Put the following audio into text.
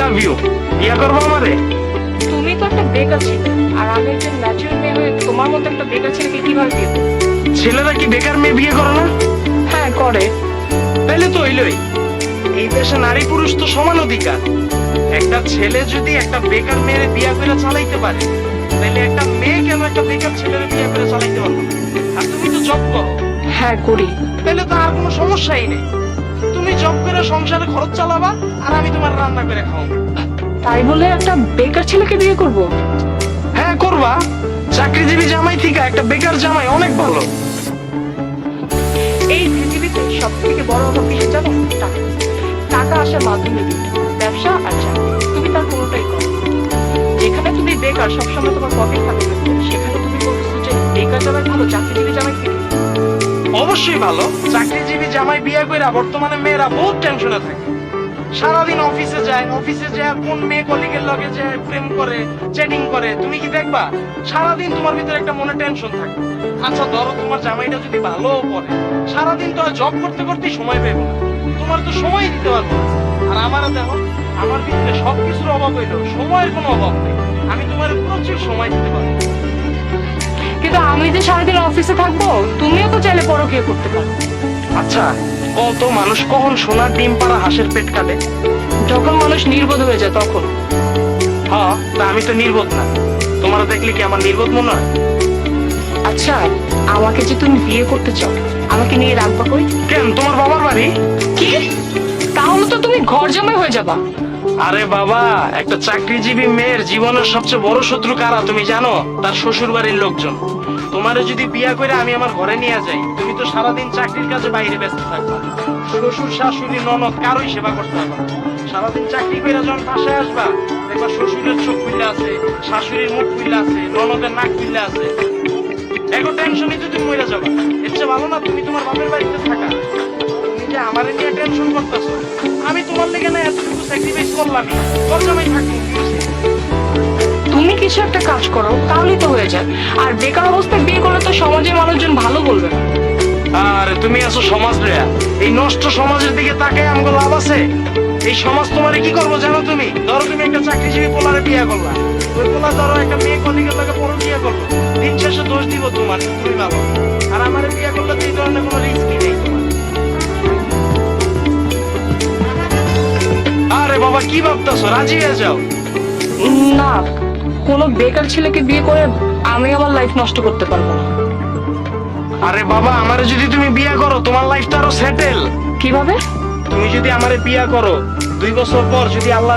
Love you বিয়া করব আমারে তুমি তো একটা বেকার ছিল আর আমি একজন ম্যাচিউর মেয়ে হয়ে তোমার মতো একটা বেকার ছেলেকে কীভাবে বিয়ে করব? ছেলেরা কি বেকার মেয়ে বিয়ে করে না? হ্যাঁ করে। তাইলে তো হইলই। এই দেশে নারী পুরুষ তো সমান অধিকার। একটা ছেলে যদি একটা বেকার মেয়ের বিয়া করে চালাইতে পারে তাহলে একটা মেয়ে কেন একটা বেকার ছেলের বিয়া করে চালাইতে পারবে না? আর তুমি তো জব করো। হ্যাঁ করি। তাহলে তো আর কোনো সমস্যাই নেই। জব করে সংসারে খরচ চালাবা আর আমি তোমার রান্না করে খাওয়াবো। তাই বলে একটা বেকার ছেলেকে বিয়ে করব? হ্যাঁ করবা। চাকরিজীবী জামাই থেকে একটা বেকার জামাই অনেক ভালো। এই পৃথিবীতে সব থেকে বড় অভাব কিসে জানো? টাকা। টাকা আসার মাধ্যমে ব্যবসা আর চাকরি। তুমি তার কোনোটাই করো। যেখানে তুমি বেকার সবসময় তোমার পকেট থাকে সেখানে তুমি বলতেছো যে বেকার জামাই ভালো চাকরিজীবী জামাই থেকে অবশ্যই ভালো। চাকরিজীবী জামাই বিয়ে করে বর্তমানে মেয়েরা বহুত টেনশনে থাকে। সারাদিন অফিসে যায় অফিসে যায়, কোন মেয়ে কলিগের লগে যায়, প্রেম করে চ্যাটিং করে, তুমি কি দেখবা? সারাদিন তোমার ভিতরে একটা মনে টেনশন থাকে। আচ্ছা ধরো তোমার জামাইটা যদি ভালো করে সারাদিন তো জব করতে করতে সময় পেবো না। তোমার তো সময় দিতে পারব আর আমার দেখো, আমার ভিতরে সবকিছুর অভাব হইল সময়ের কোনো অভাব নেই। আমি তোমার প্রচুর সময় দিতে পারব। আমি যে সারাদিন অফিসে থাকব তুমিও তো চাইলে পরকীয় করতে পারো। আচ্ছা কত মানুষ কখন সোনার ডিম পাড়া হাঁসের পেট কাটে? যখন মানুষ নির্বোধ হয়ে যায় তখন। হ্যাঁ তা আমি তো নির্বোধ না। তোমার দেখলে কি আমার নির্বোধ মনে হয়? আচ্ছা আমাকে যে তুমি বিয়ে করতে চাও আমাকে নিয়ে রাখবা কই? কেন তোমার বাবার বাড়ি? কি? তাহলে তো তুমি ঘর জামাই হয়ে যাবা। আরে বাবা, একটা চাকরিজীবী মেয়ের জীবনের সবচেয়ে বড় শত্রু কারা তুমি জানো? তার শ্বশুর বাড়ির লোকজন। তোমারে যদি বিয়া করে আমি আমার ঘরে নিয়ে যাই, তুমি তো সারাদিন চাকরির কাজে বাইরে ব্যস্ত থাকবা। শ্বশুর, শাশুড়ি, ননদ কারোই সেবা করতে পারবা সারাদিন চাকরি করে যখন বাসায় আসবা, দেখবা শ্বশুরের চোখ খুললে আছে, শাশুড়ির মুখ খুললে আছে, ননদের নাক খুললে আছে। এখন টেনশনই তো তুমি মরে যাবা। এর চেয়ে ভালো না তুমি তোমার বাপের বাড়িতে থাকা। তুমি যে আমার নিয়ে টেনশন করতেছো স্যাক্রিফাইস করলামই তোর থাকি তুমি কিছু একটা কাজ করো তাহলেই তো হয়ে যায়। আর বেকার অবস্থায় বিয়ে করলে তো সমাজের মানুষজন ভালো বলবে না। আরে তুমি আছো সমাজ রে এই নষ্ট সমাজের দিকে তাকে আমাকে লাভ আছে? এই সমাজ তোমারে কি করব জানো তুমি? ধরো তুমি একটা চাকরিজীবী পোলারে বিয়ে করলা। ওই পোলা ধরো একটা মেয়ে কলিগের লোকে পর বিয়ে করল। দিন শেষে দোষ দিব তোমার তুমি ভালো বাবা কি ভাবতেছো? রাজি হয়ে যাও। না কোনো বেকার ছেলেকে বিয়ে করে আমি আমার লাইফ নষ্ট করতে পারব না। আরে বাবা আমারে যদি তুমি বিয়ে করো তোমার লাইফটা আরও সেটেল কীভাবে? তুমি যদি আমারে বিয়ে করো দুই বছর পর যদি আল্লাহ